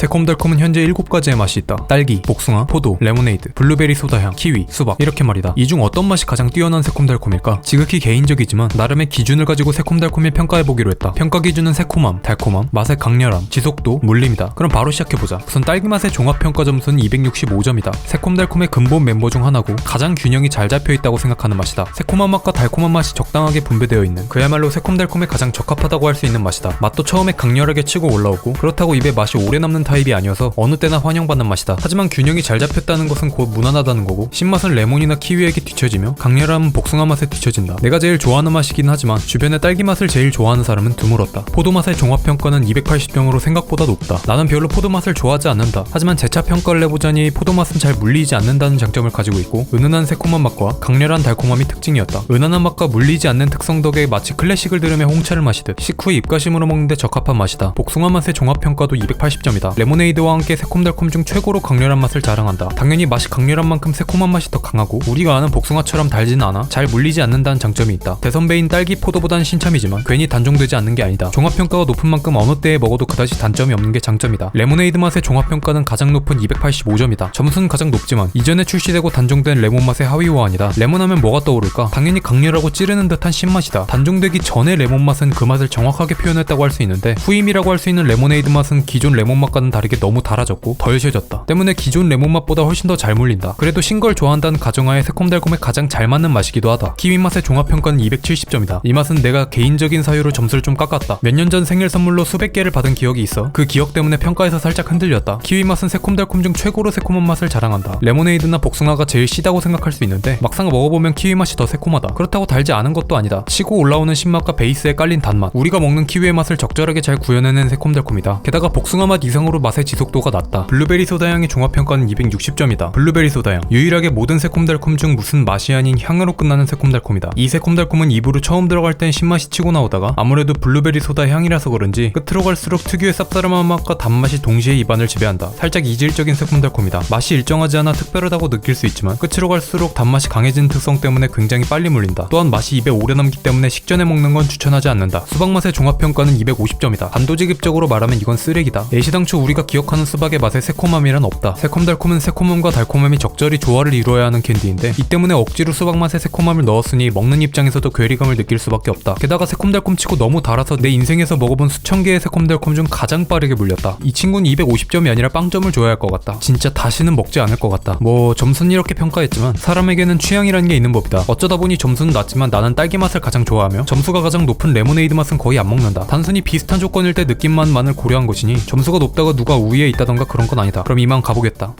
새콤달콤은 현재 7가지의 맛이 있다. 딸기, 복숭아, 포도, 레모네이드, 블루베리 소다향, 키위, 수박 이렇게 말이다. 이 중 어떤 맛이 가장 뛰어난 새콤달콤일까? 지극히 개인적이지만 나름의 기준을 가지고 새콤달콤을 평가해보기로 했다. 평가 기준은 새콤함, 달콤함, 맛의 강렬함, 지속도, 물림이다. 그럼 바로 시작해보자. 우선 딸기 맛의 종합평가 점수는 265점이다. 새콤달콤의 근본 멤버 중 하나고 가장 균형이 잘 잡혀있다고 생각하는 맛이다. 새콤한 맛과 달콤한 맛이 적당하게 분배되어 있는 그야말로 새콤달콤에 가장 적합하다고 할 수 있는 맛이다. 맛도 처음에 강렬하게 치고 올라오고 그렇다고 입에 맛이 오래 남는 타입이 아니어서 어느 때나 환영받는 맛이다. 하지만 균형이 잘 잡혔다는 것은 곧 무난하다는 거고 신맛은 레몬이나 키위에게 뒤처지며 강렬함은 복숭아 맛에 뒤처진다. 내가 제일 좋아하는 맛이긴 하지만 주변에 딸기 맛을 제일 좋아하는 사람은 드물었다. 포도 맛의 종합 평가는 280점으로 생각보다 높다. 나는 별로 포도 맛을 좋아하지 않는다. 하지만 재차 평가를 해보자니 포도 맛은 잘 물리지 않는다는 장점을 가지고 있고 은은한 새콤한 맛과 강렬한 달콤함이 특징이었다. 은은한 맛과 물리지 않는 특성 덕에 마치 클래식을 들으며 홍차를 마시듯 식후에 입가심으로 먹는데 적합한 맛이다. 복숭아 맛의 종합 평가도 280점이다. 레모네이드와 함께 새콤달콤 중 최고로 강렬한 맛을 자랑한다. 당연히 맛이 강렬한 만큼 새콤한 맛이 더 강하고 우리가 아는 복숭아처럼 달지는 않아 잘 물리지 않는다는 장점이 있다. 대선배인 딸기 포도보단 신참이지만 괜히 단종되지 않는 게 아니다. 종합 평가가 높은 만큼 어느 때에 먹어도 그다지 단점이 없는 게 장점이다. 레모네이드 맛의 종합 평가는 가장 높은 285점이다. 점수는 가장 높지만 이전에 출시되고 단종된 레몬 맛의 하위 호환이다. 레몬하면 뭐가 떠오를까? 당연히 강렬하고 찌르는 듯한 신맛이다. 단종되기 전의 레몬 맛은 그 맛을 정확하게 표현했다고 할 수 있는데 후임이라고 할 수 있는 레모네이드 맛은 기존 레몬 맛과는 다르게 너무 달아졌고 덜 셔졌다. 때문에 기존 레몬 맛보다 훨씬 더 잘 물린다. 그래도 신 걸 좋아한다는 가정하에 새콤달콤에 가장 잘 맞는 맛이기도 하다. 키위 맛의 종합 평가는 270점이다. 이 맛은 내가 개인적인 사유로 점수를 좀 깎았다. 몇 년 전 생일 선물로 수백 개를 받은 기억이 있어. 그 기억 때문에 평가에서 살짝 흔들렸다. 키위 맛은 새콤달콤 중 최고로 새콤한 맛을 자랑한다. 레모네이드나 복숭아가 제일 시다고 생각할 수 있는데 막상 먹어보면 키위 맛이 더 새콤하다. 그렇다고 달지 않은 것도 아니다. 치고 올라오는 신맛과 베이스에 깔린 단맛. 우리가 먹는 키위의 맛을 적절하게 잘 구현해낸 새콤달콤이다. 게다가 복숭아 맛 이상으로 맛의 지속도가 낮다. 블루베리 소다향의 종합평가는 260점이다. 블루베리 소다향. 유일하게 모든 새콤달콤 중 무슨 맛이 아닌 향으로 끝나는 새콤달콤이다. 이 새콤달콤은 입으로 처음 들어갈 땐 신맛이 치고 나오다가 아무래도 블루베리 소다 향이라서 그런지 끝으로 갈수록 특유의 쌉싸름한 맛과 단맛이 동시에 입안을 지배한다. 살짝 이질적인 새콤달콤이다. 맛이 일정하지 않아 특별하다고 느낄 수 있지만 끝으로 갈수록 단맛이 강해진 특성 때문에 굉장히 빨리 물린다. 또한 맛이 입에 오래 남기 때문에 식전에 먹는 건 추천하지 않는다. 수박 맛의 종합평가는 250점이다. 단도직입적으로 말하면 이건 쓰레기다. 애시당초 우리 가 기억하는 수박의 맛에 새콤함이란 없다. 새콤달콤은 새콤함과 달콤함이 적절히 조화를 이루어야 하는 캔디인데 이 때문에 억지로 수박 맛에 새콤함을 넣었으니 먹는 입장에서도 괴리감을 느낄 수밖에 없다. 게다가 새콤달콤 치고 너무 달아서 내 인생에서 먹어본 수천 개의 새콤달콤 중 가장 빠르게 물렸다. 이 친구는 250점이 아니라 빵점을 줘야 할 것 같다. 진짜 다시는 먹지 않을 것 같다. 뭐 점수는 이렇게 평가했지만 사람에게는 취향이라는 게 있는 법이다. 어쩌다 보니 점수는 낮지만 나는 딸기 맛을 가장 좋아하며 점수가 가장 높은 레모네이드 맛은 거의 안 먹는다. 단순히 비슷한 조건일 때 느낌만만을 고려한 것이니 점수가 높다 가 누가 우위에 있다던가 그런 건 아니다. 그럼 이만 가보겠다.